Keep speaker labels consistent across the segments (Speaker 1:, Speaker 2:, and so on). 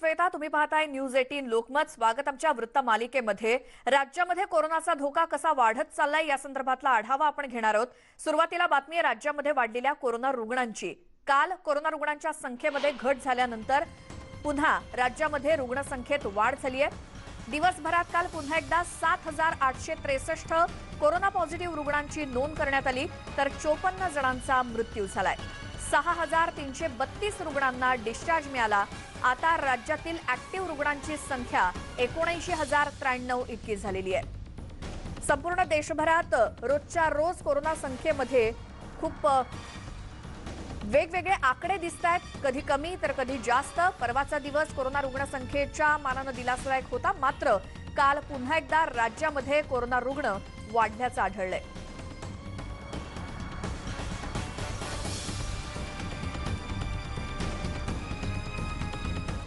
Speaker 1: श्वेता तुम्ही पाहताय news eighteen Lokmat. स्वागत आमच्या वृत्त मालिकेमध्ये. राज्यामध्ये कोरोनाचा धोका कसा वाढत चाललाय या संदर्भातला आढावा आपण घेणार आहोत. सुरुवातीला बातमी आहे राज्यामध्ये वाढलेल्या कोरोना रुग्णांची. काल कोरोना रुग्णांच्या संख्येमध्ये घट झाल्यानंतर पुन्हा राज्यामध्ये रुग्णसंख्येत वाढ झाली आहे दिवसभरात काल पुन्हा एकदा सात हजार आठशे त्रेसष्ट कोरोना पॉझिटिव्ह रुग्णांची नोंद करण्यात आली तर चोपन्न जणांचा मृत्यू झालाय. सहा हजार तीनशे बत्तीस रुग्णांना डिस्चार्ज मिळाला. आता राज्यातील ऍक्टिव्ह रुग्णांची संख्या एकोणऐंशी हजार त्र्याण्णव इतकी झालेली आहे. संपूर्ण देशभरात रोजच्या रोज कोरोना संख्येमध्ये खूप वेगवेगळे आकडे दिसत आहेत. कधी कमी तर कधी जास्त. परवाचा दिवस कोरोना रुग्णसंख्येच्या मानानं दिलासादायक होता. मात्र काल पुन्हा एकदा राज्यामध्ये कोरोना रुग्ण वाढल्याचं आढळलंय.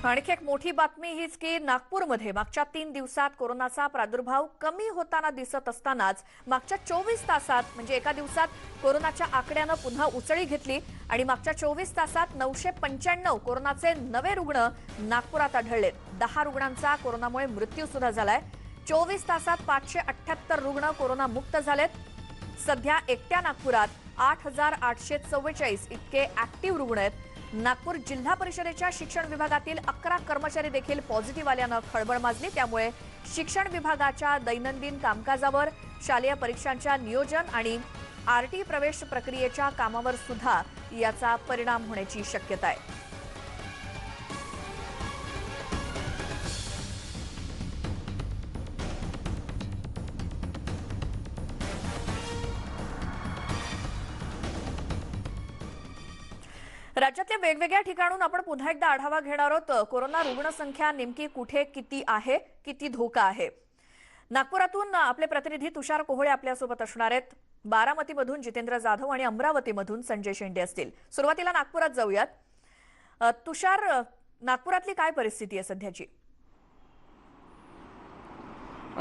Speaker 1: आणखी एक मोठी बातमी हीच की नागपूरमध्ये मागच्या तीन दिवसात कोरोनाचा प्रादुर्भाव कमी होताना दिसत असतानाच मागच्या चोवीस तासात म्हणजे एका दिवसात कोरोनाच्या आकड्यानं पुन्हा उसळी घेतली आणि मागच्या चोवीस तासात नऊशे पंच्याण्णव कोरोनाचे नवे रुग्ण नागपुरात आढळलेत दहा रुग्णांचा कोरोनामुळे मृत्यू सुद्धा झालाय. चोवीस तासात पाचशे अठ्ठ्याहत्तर रुग्ण कोरोनामुक्त झालेत. सध्या एकट्या नागपुरात आठ हजार आठशे चव्वेचाळीस इतके ऍक्टिव्ह रुग्ण आहेत. नागपूर जिल्हा परिषदेच्या शिक्षण विभागातील अकरा कर्मचारी देखील पॉझिटिव्ह आल्यानं खळबळ माजली. त्यामुळे शिक्षण विभागाच्या दैनंदिन कामकाजावर शालेय परीक्षांच्या नियोजन आणि आरटी प्रवेश प्रक्रियेच्या कामावर सुद्धा याचा परिणाम होण्याची शक्यता आहे. राज्यातल्या वेगवेगळ्या ठिकाणून आपण पुन्हा एकदा आढावा घेणार आहोत. कोरोना रुग्णसंख्या नेमकी कुठे किती आहे किती धोका आहे? नागपुरातून आपले प्रतिनिधी तुषार कोहळे आपल्यासोबत असणार आहेत. बारामतीमधून जितेंद्र जाधव आणि अमरावतीमधून संजय शेंडे असतील. सुरुवातीला नागपुरात जाऊयात. तुषार नागपुरातली काय परिस्थिती आहे सध्याची?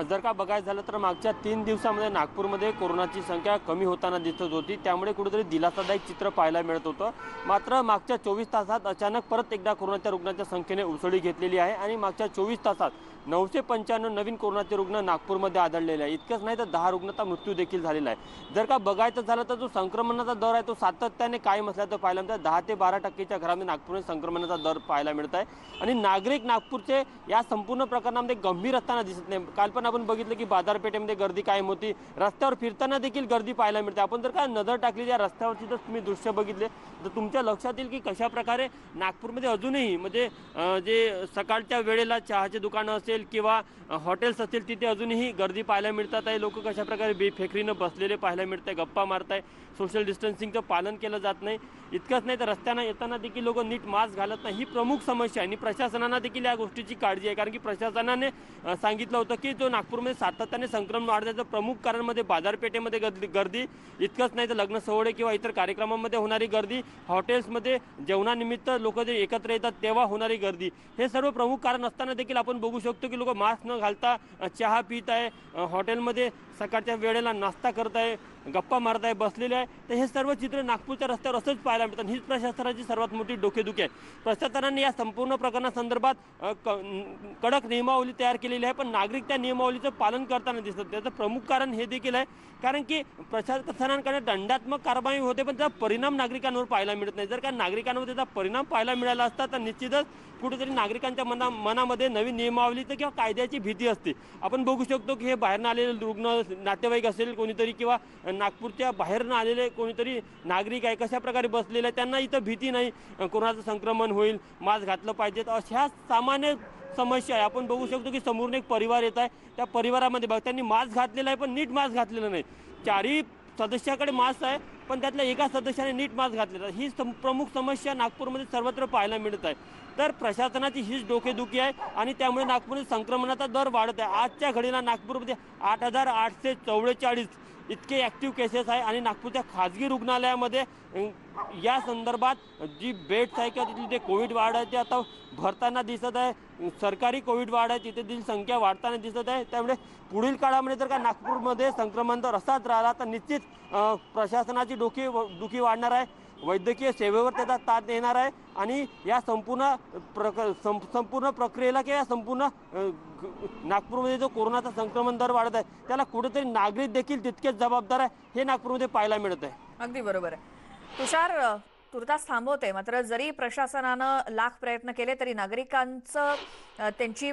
Speaker 2: जर का बघायचं झालं तर मागच्या तीन दिवसामध्ये नागपूरमध्ये कोरोनाची संख्या कमी होताना दिसत होती. त्यामुळे कुठेतरी दिलासादायक चित्र पाहायला मिळत होतं. मात्र मागच्या चोवीस तासात अचानक परत एकदा कोरोनाच्या रुग्णांच्या संख्येने उसळी घेतलेली आहे आणि मागच्या चोवीस तासात नऊशे पंच्याण्णव नवीन कोरोनाचे रुग्ण नागपूरमध्ये आढळलेले आहे इतकंच नाही तर दहा रुग्णाचा मृत्यू देखील झालेला आहे. जर का बघायचं झालं तर जो संक्रमणाचा दर आहे तो सातत्याने कायम असल्याचं पाहायला मिळतं दहा ते बारा टक्केच्या घरामध्ये नागपूरमध्ये संक्रमणाचा दर पाहायला मिळत आहे आणि नागरिक नागपूरचे या संपूर्ण प्रकरणामध्ये गंभीर असताना दिसत नाही. काल पण आपण बघितलं की बाजारपेठेमध्ये गर्दी कायम होती. रस्त्यावर फिरताना देखील गर्दी पाहायला मिळते. आपण जर का नजर टाकली या रस्त्यावरची जर तुम्ही दृश्य बघितले तर तुमच्या लक्षात येईल की कशा प्रकारे नागपूरमध्ये अजूनही म्हणजे जे सकाळच्या वेळेला चहाचे दुकानं असेल किंवा हॉटेल्स असतील तिथे अजूनही गर्दी पाहायला मिळतात आहे. लोक कशाप्रकारे बेफेकरीनं बसलेले पाहायला मिळत आहे गप्पा मारताय. सोशल डिस्टन्सिंगचं पालन केलं जात नाही. इतकंच नाही तर रस्त्यानं येताना देखील लोक नीट मास्क घालत नाही. ही प्रमुख समस्या आहे आणि प्रशासनानं देखील या गोष्टीची काळजी आहे. कारण की प्रशासनाने सांगितलं होतं की जो नागपूरमध्ये सातत्याने संक्रमण वाढण्याचं प्रमुख कारण म्हणजे बाजारपेठेमध्ये गर्दी गर्दी इतकंच नाही तर लग्न सोहळे किंवा इतर कार्यक्रमांमध्ये होणारी गर्दी हॉटेल्समध्ये जेवणानिमित्त लोक जे एकत्र येतात तेव्हा होणारी गर्दी. हे सर्व प्रमुख कारण असताना देखील आपण बघू शकतो की लोक मास्क न घालता चहा पित आहे हॉटेलमध्ये सकाळच्या वेळेला नाश्ता करत आहे गप्पा मारत आहे बसलेले आहे. तर हे सर्व चित्र नागपूरच्या रस्त्यावर असंच पाहायला मिळतात. हीच प्रशासनाची सर्वात मोठी डोकेदुखी आहे. प्रशासनाने या संपूर्ण प्रकरणासंदर्भात क- कडक नियमावली तयार केलेली आहे. पण नागरिक त्या नियमावलीचं पालन करताना दिसतात. त्याचं प्रमुख कारण हे देखील आहे. कारण की प्रशासनाकडे दंडात्मक कारवाई होते पण त्याचा परिणाम नागरिकांवर पाहायला मिळत नाही. जर का नागरिकांवर त्याचा परिणाम पाहायला मिळाला असता तर निश्चितच कुठेतरी नागरिकांच्या मना मनामध्ये नवीन नियमावलीचं किंवा कायद्याची भीती असते. आपण बघू शकतो की हे बाहेरनं आलेले रुग्ण नातेवाईक असेल कोणीतरी किंवा नागपूरच्या बाहेरनं आलेले कोणीतरी नागरिक आहे कशा प्रकारे बसलेले आहे त्यांना इथं भीती नाही. कोणाचं कोरोनाचं संक्रमण होईल मास्क घातलं पाहिजे अशा सामान्य समस्या आहे. आपण बघू शकतो की समोरून एक परिवार येत आहे. त्या परिवारामध्ये बघ त्यांनी मास्क घातलेला आहे पण नीट मास्क घातलेला नाही. चारही सदस्याकडे मास्क आहे पण त्यातल्या एका सदस्याने नीट मास्क घातलेला आहे. ही सम प्रमुख समस्या नागपूरमध्ये सर्वत्र पाहायला मिळत आहे. तर प्रशासनाची हीच डोकेदुखी आहे आणि त्यामुळे नागपूरमध्ये संक्रमणाचा दर वाढत आहे. आजच्या घडीला नागपूरमध्ये आठ हजार आठशे चव्वेचाळीस इतके ॲक्टिव्ह केसेस आहे. आणि नागपूरच्या खाजगी रुग्णालयामध्ये या संदर्भात जी बेड्स आहे किंवा तिथली जे कोविड वाढ आहे ते आता भरताना दिसत आहे. सरकारी कोविड वाढ आहे तिथे तिथली संख्या वाढताना दिसत आहे. त्यामुळे पुढील काळामध्ये जर का नागपूरमध्ये संक्रमण जर असाच राहिला तर निश्चित प्रशासनाची डोकी दुखी वाढणार आहे. वैद्यकीय सेवेवर त्याचा ताण येणार आहे आणि या संपूर्ण प्रक संपूर्ण प्रक्रियेला किंवा या संपूर्ण नागपूरमध्ये जो कोरोनाचा संक्रमण दर वाढत आहे त्याला कुठेतरी नागरिक देखील तितकेच जबाबदार आहे हे नागपूरमध्ये पाहायला मिळत आहे
Speaker 1: अगदी बरोबर आहे. तुषार तुर्तास थांबवते मात्र जरी प्रशासनानं लाख प्रयत्न केले तरी नागरिकांचं त्यांची